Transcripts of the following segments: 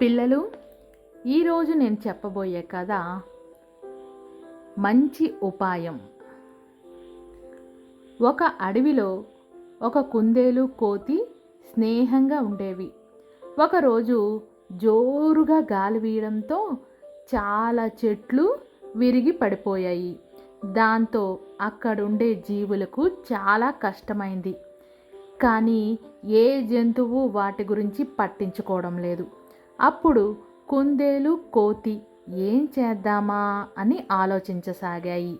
పిల్లలు ఈరోజు నేను చెప్పబోయే కథ మంచి ఉపాయం. ఒక అడవిలో ఒక కుందేలు కోతి స్నేహంగా ఉండేవి. ఒకరోజు జోరుగా గాలి వీయడంతో చాలా చెట్లు విరిగి పడిపోయాయి. దాంతో అక్కడుండే జీవులకు చాలా కష్టమైంది. కానీ ఏ జంతువు వాటి గురించి పట్టించుకోవడం లేదు. అప్పుడు కుందేలు కోతి ఏం చేద్దామా అని ఆలోచించసాగాయి.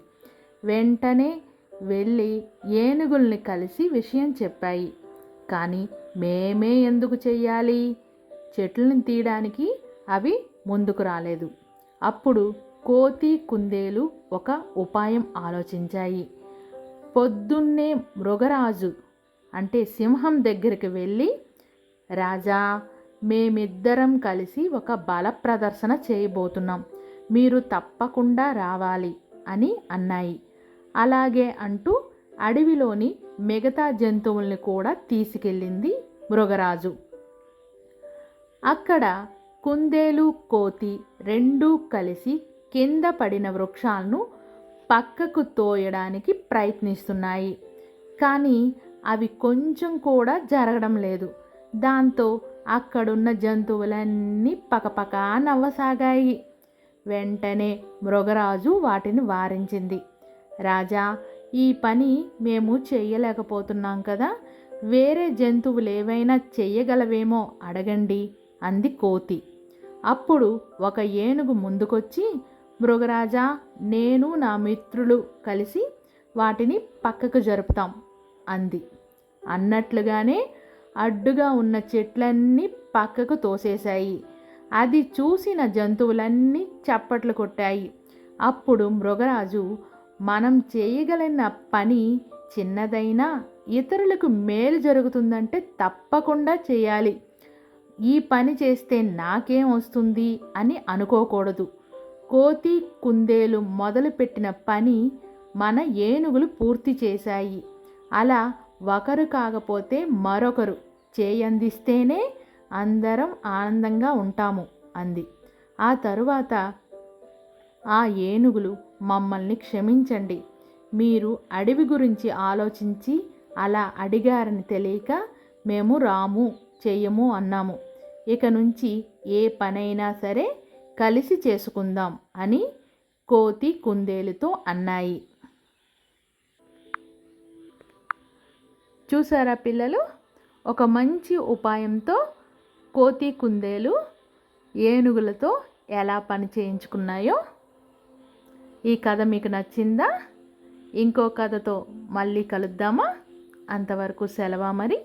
వెంటనే వెళ్ళి ఏనుగుల్ని కలిసి విషయం చెప్పాయి. కానీ మేమే ఎందుకు చెయ్యాలి? చెట్లను తీయడానికి అవి ముందుకు రాలేదు. అప్పుడు కోతి కుందేలు ఒక ఉపాయం ఆలోచించాయి. పొద్దున్నే మృగరాజు అంటే సింహం దగ్గరికి వెళ్ళి రాజా మేమిద్దరం కలిసి ఒక బల ప్రదర్శన చేయబోతున్నాం. మీరు తప్పకుండా రావాలి అని అన్నాయి. అలాగే అంటూ అడవిలోని మిగతా జంతువుల్ని కూడా తీసుకెళ్ళింది మృగరాజు. అక్కడ కుందేలు కోతి రెండూ కలిసి కింద పడిన వృక్షాలను పక్కకు తోయడానికి ప్రయత్నిస్తున్నాయి. కానీ అవి కొంచెం కూడా జరగడం లేదు. దాంతో అక్కడున్న జంతువులన్నీ పకపకా నవ్వసాగాయి. వెంటనే మృగరాజు వాటిని వారించింది. రాజా ఈ పని మేము చేయలేకపోతున్నాం కదా వేరే జంతువులు ఏవైనా చెయ్యగలవేమో అడగండి అంది కోతి. అప్పుడు ఒక ఏనుగు ముందుకొచ్చి మృగరాజా నేను నా మిత్రులు కలిసి వాటిని పక్కకు జరుపుతాం అంది. అన్నట్లుగానే అడ్డుగా ఉన్న చెట్లన్నీ పక్కకు తోసేశాయి. అది చూసిన జంతువులన్నీ చప్పట్లు కొట్టాయి. అప్పుడు మృగరాజు మనం చేయగలిగిన పని చిన్నదైనా ఇతరులకు మేలు జరుగుతుందంటే తప్పకుండా చేయాలి. ఈ పని చేస్తే నాకేం వస్తుంది? అని అనుకోకూడదు. కోతి కుందేలు మొదలుపెట్టిన పని మన ఏనుగులు పూర్తి చేశాయి. అలా ఒకరు కాకపోతే మరొకరు. చేయందిస్తేనే అందరం ఆనందంగా ఉంటాము అంది. ఆ తరువాత ఆ ఏనుగులు మమ్మల్ని క్షమించండి. మీరు అడవి గురించి ఆలోచించి అలా అడిగారని తెలియక మేము రాము చెయ్యము అన్నాము. ఇక నుంచి ఏ పనైనా సరే కలిసి చేసుకుందాం అని కోతి కుందేలుతో అన్నాయి. చూసారా పిల్లలు? ఒక మంచి ఉపాయంతో కోతి కుందేలు ఏనుగులతో ఎలా పని చేయించుకున్నాయో ఈ కథ మీకు నచ్చిందా? ఇంకో కథతో మళ్ళీ కలుద్దామా? అంతవరకు సెలవా మరి?